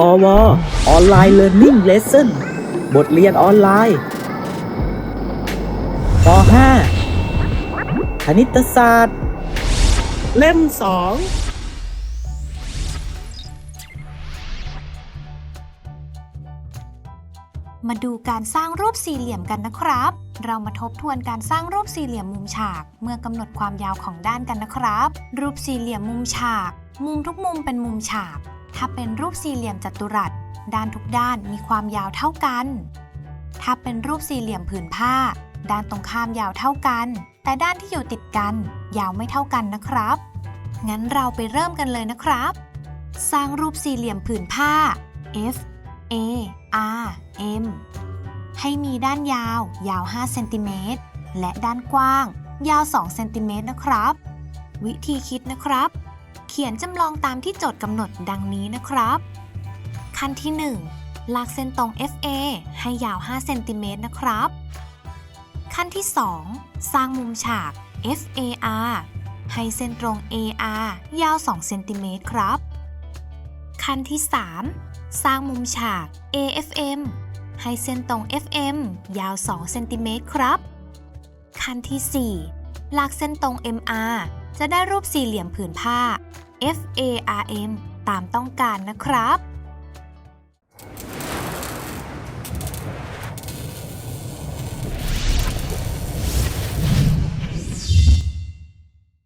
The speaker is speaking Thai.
พอวออนไลน์เรียนรู้เลสเซ่นบทเรียนออนไลน์ป .5 คณิตศาสตร์ เล่มสองมาดูการสร้างรูปสี่เหลี่ยมกันนะครับ เรามาทบทวนการสร้างรูปสี่เหลี่ยมมุมฉาก เมื่อกำหนดความยาวของด้านกันนะครับ รูปสี่เหลี่ยมมุมฉาก มุมทุกมุมเป็นมุมฉาก ถ้าเป็นรูปสี่เหลี่ยมจัตุรัส ด้านทุกด้านมีความยาวเท่ากัน ถ้าเป็นรูปสี่เหลี่ยมผืนผ้า ด้านตรงข้ามยาวเท่ากัน แต่ด้านที่อยู่ติดกัน ยาวไม่เท่ากันนะครับ งั้นเราไปเริ่มกันเลยนะครับ สร้างรูปสี่เหลี่ยมผืนผ้า F A R M ให้มีด้านยาวยาว 5 เซนติเมตร และด้านกว้าง ยาว 2 เซนติเมตรนะครับ วิธีคิดนะครับ เขียนจำลองตามที่โจทย์กำหนดดังนี้นะครับ ขั้นที่ 1 ลากเส้นตรง FA ให้ยาว 5 เซนติเมตรนะครับ ขั้นที่ 2 สร้างมุมฉาก FAR ให้เส้นตรง AR ยาว 2 เซนติเมตรครับ ขั้นที่ 3 สร้างมุมฉาก AFM ให้เส้นตรง FM ยาว 2 เซนติเมตรครับ ขั้นที่ 4 ลากเส้นตรง MR จะได้รูปสี่เหลี่ยมผืนผ้า FARM ตามต้องการนะครับ